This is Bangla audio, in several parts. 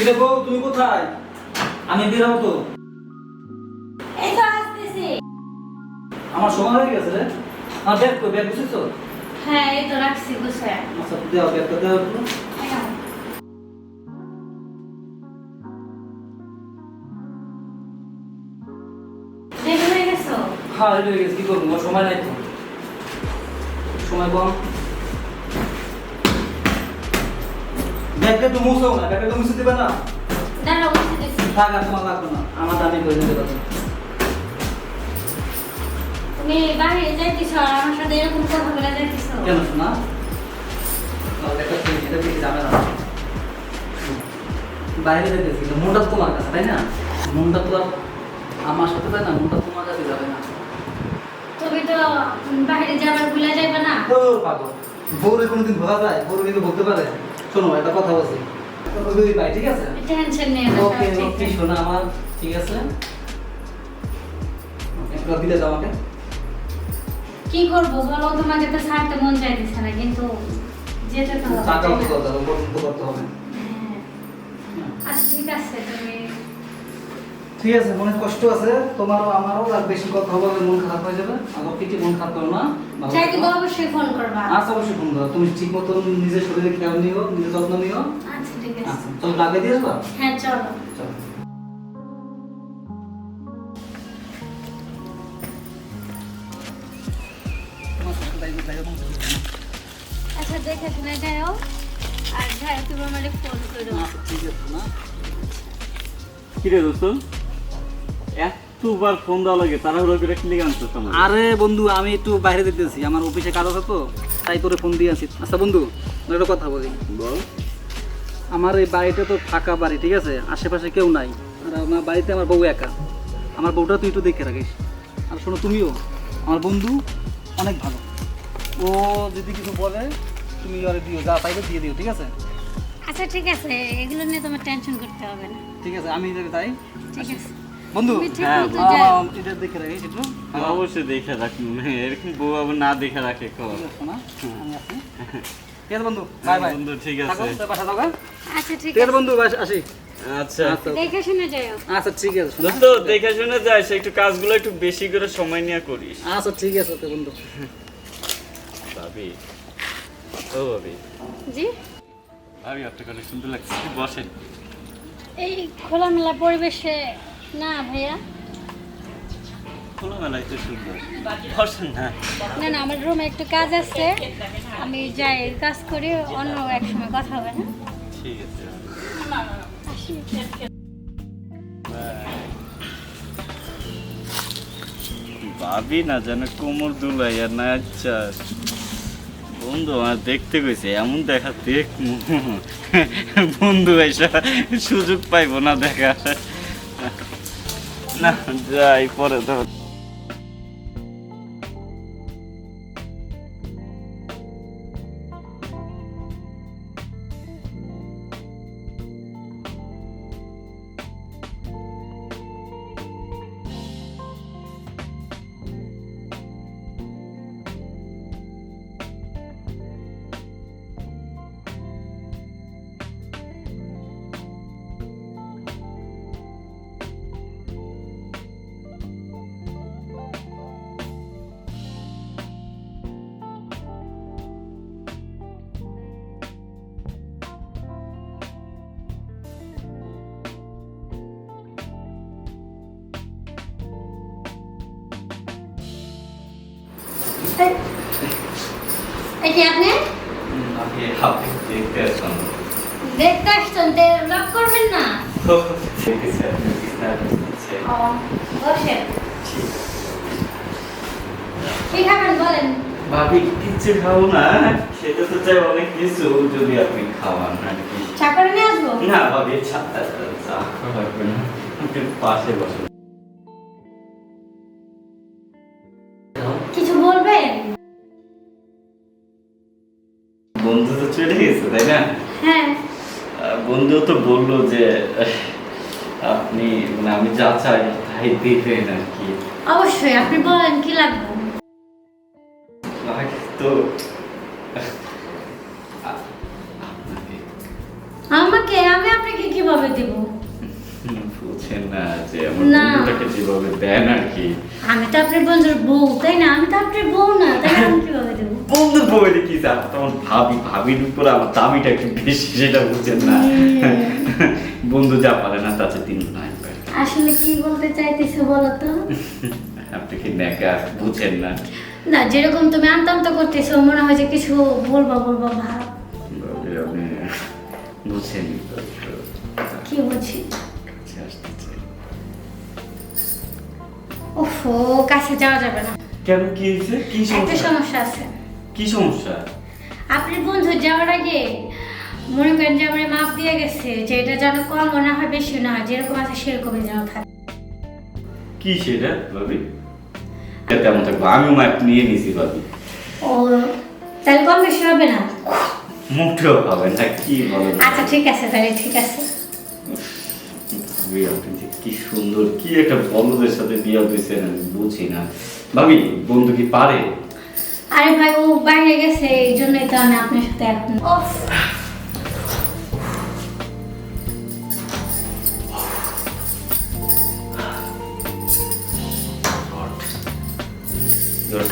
কিরে বউ তুমি কোথায়? আমি বের হব তো। এই তো আসতেছি। আমার সময় হয়ে গেছে রে। আমার ব্যাগ কই হ্যাঁ এই তো রাখছি গুছায় আচ্ছা দেও ব্যাগটা দেও একটু। হয়ে। হ্যাঁ রেডি হয়ে গেছে কি করব? সময় নাই তো। সময় কম। ব্যাগটা একটু মুছো না ব্যাগটা একটু মুছে দিবে না। দাঁড়াও বসে দিছি। থাক আর তোমার লাগবে না আমার দামি করে দিতে পারবে তুমি বাইরে যাইতেছ আর আমার সাথে এরকম কথা বলে যাইতেছ। কেন শোনা ব্যাগটা তুই এটা দেখে যাবে না বাইরে যেতেছি মনটা তো তোমার কাছে তাই না? মনটা তো আমার সাথে তাই না মনটা তোমার কাছে যাবে না। তুমি তো বাইরে যাবার ভুলে যাইবে না। ও পাগল। বউরে কোনোদিন ভোলা যায় বউরে কিন্তু বলতে পারে। শোনো একটা কথা বলছি। ওই ভাই ঠিক আছে? টেনশন নেই ওকে ওকে শোনো আমার ঠিক আছে? একটু দিলে দাও আমাকে। কি করব বলো? তোমাকে তো ছাড়তে মন চাইতেছে না কিন্তু যেতে তো হবে টাকাও তো? করতে হবে করতে হবে। হ্যাঁ। আচ্ছা ঠিক আছে তুমি ঠিক আছে মনে কষ্ট আছে তোমারও আমারও আর বেশি কথা হবে মন খারাপ হয়ে যাবে। আমার কিছু মন খারাপ করো না চাইতে থেকো। অবশ্যই ফোন করবা। আচ্ছা অবশ্যই ফোন করো তুমি ঠিক মতো নিজের শরীরে খেয়াল নিও নিজের যত্ন নিও। আচ্ছা ঠিক আছে। আচ্ছা চলো লাগিয়ে দিয়ে আসবা? হ্যাঁ চলো। চলো। আচ্ছা দেখে শুনে যাও। আর যাই তুমি আমাকে ফোন করো আচ্ছা ঠিক আছে না কিরে দোস্ত? এতবার ফোন দেওয়া লাগে তাড়াহুড়ো করে কি লেগে আনছো তোমার আরে বন্ধু আমি একটু বাইরে যেতেছি আমার অফিসে কাজ আছে তো তাই তোরে ফোন দিয়ে আছি আচ্ছা বন্ধু একটা কথা বলি। বল। আমার এই বাড়িটা তো ফাঁকা বাড়ি ঠিক আছে? আশেপাশে কেউ নাই আর আমার বাড়িতে আমার বউ একা। আমার বউটা তুই একটু দেখে রাখিস। আর শোনো তুমিও আমার বন্ধু অনেক ভালো। ও যদি কিছু বলে তুমি ওরে দিও যা পাইবে দিয়ে দিও ঠিক আছে? আচ্ছা ঠিক আছে এগুলো নিয়ে তোমার টেনশন করতে হবে না। ঠিক আছে আমি যাই তাই? ঠিক আছে। বন্ধু হ্যাঁ, এটা দেখে রাখিস একটু। অবশ্যই দেখে রাখি এরকম বউ আবার না দেখে রাখে ঠিক আছে বন্ধু বাই বাই। বন্ধু ঠিক আছে। হ্যাঁ? আচ্ছা ঠিক আছে বন্ধু আসি। আচ্ছা। দেখে শুনে যাও আচ্ছা ঠিক আছে দোস্ত দেখে শুনে যাস একটু কাজগুলো একটু বেশি করে সময় নিয়ে করিস। আচ্ছা ঠিক আছে বন্ধু। ভাবি। ও ভাবি। জি? ভাবি আপনার কথা সুন্দর লাগছে বসেন। এই খোলামেলা পরিবেশে না ভাইয়া। খোলামেলায় তো সুন্দর। না। না না আমার রুমে একটু কাজ আছে। আমি যাই কাজ করি অন্য এক সময় কথা হবে হ্যাঁ ঠিক আছে। ভাবি না যেন কোমর দুলাই আর না আচ্ছা বন্ধু আমার দেখতে গেছে এমন দেখা দেখ। বন্ধু এসে সুযোগ পাইবো না দেখা। না যাই পরে তো। এই আপনি? দেখতে আসছেন তো করবেন না? কি খাবেন বলেন? ভাবি কিচ্ছু খাব না সেটা তো চাই অনেক কিছু যদি আপনি খাওয়ান আর কি। চা করে নিয়ে আসব? না ভাবি চা চা লাগবে না পাশে বসুন। চলে গেছে তাই না? হ্যাঁ। বন্ধু তো বলল যে আপনি মানে আমি যা চাই তাই দিবেন আর কি। অবশ্যই আপনি বলেন কি লাগবে? তো আমাকে আমি আপনাকে কীভাবে দেব? বুঝছেন না যে আমার বন্ধুটাকে যেভাবে দেন আর কি। আমি তো আপনার বন্ধুর বউ তাই না? আমি তো আপনার বউ না তাই আমি কীভাবে দেবো? বন্ধুর বউরে কি ভাবি ভাবির উপর আমার দামিটা একটু বেশি সেটা বুঝছেন না। বন্ধু যা পারে না তাতে তিন নাই আসলে কি বলতে চাইতেছো বলো তো? আপনি কি নেকা বুঝেন না। না যেরকম তুমি আনতাম তো করতেছো মনে হয় যে কিছু বলবা বলবা ভাব। বুঝছেন কি বলছি ওফো কাছে যাওয়া যাবে না। কেন কি হয়েছে? কি একটা সমস্যা? সমস্যা আছে। কি সমস্যা? আপনার বন্ধু যাওয়ার আগে মনে করেন যে আমার মাপ দিয়ে গেছে যে এটা যেন কম না হয় বেশি না হয় যেরকম আছে সেরকমই যেন থাকে। কি সেটা ভাবি? তেমন থাকব আমিও মাপ নিয়ে নিছি ভাবি। ও তাহলে কম বেশি হবে না? মুখেও পাবেন না কি বলেন? আচ্ছা ঠিক আছে তাহলে ঠিক আছে। আপনি যে কি সুন্দর কি একটা বন্ধুদের সাথে বিয়ে দিয়েছেন আমি বুঝি না। ভাবি বন্ধু কি পারে? আরে ভাই ও বাইরে গেছে এই জন্যই তো আমি আপনার সাথে এখন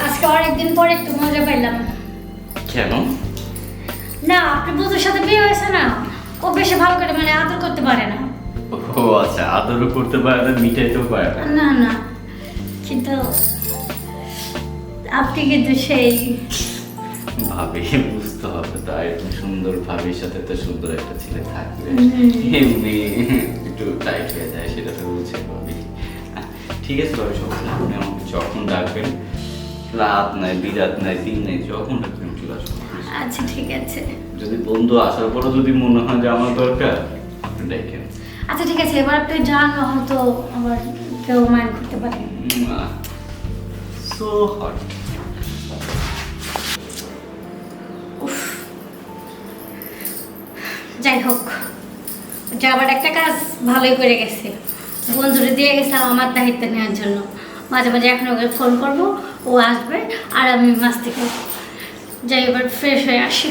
আজকে অনেকদিন পরে একটু মজা পাইলাম। কেন? না আপনার বন্ধুর সাথে বিয়ে হয়েছে না। ও বেশি ভালো করে মানে আদর করতে পারে না। ও আচ্ছা আদরও করতে পারে না মিটাইতেও পারে না। না না। কিন্তু আপনি কিন্তু সেই ভাবি বুঝতে হবে এরকম সুন্দর ভাবির সাথে তো সুন্দর একটা ছেলে থাকবে এমনি একটু টাইট হয়ে যায় সেটা তো বুঝে ভাবি। ঠিক আছে ভাবি সমস্যা আপনি আমাকে যখন ডাকবেন রাত নাই বিরাত নাই দিন নাই যখন ডাকবেন চলে আসব আচ্ছা ঠিক আছে। যদি বন্ধু আসার পরও যদি মনে হয় যে আমার দরকার দেখেন। আচ্ছা ঠিক আছে এবার আপনি যান হয়তো আবার কেউ মাইন্ড করতে পারে। সো হট যাই হোক যাবার একটা কাজ ভালোই করে গেছে। বন্ধুরে দিয়ে গেছিলাম আমার দায়িত্ব নেওয়ার জন্য। মাঝে মাঝে এখন ওকে ফোন করব ও আসবে আর আমি মাছ থেকে যাই এবার ফ্রেশ হয়ে আসি।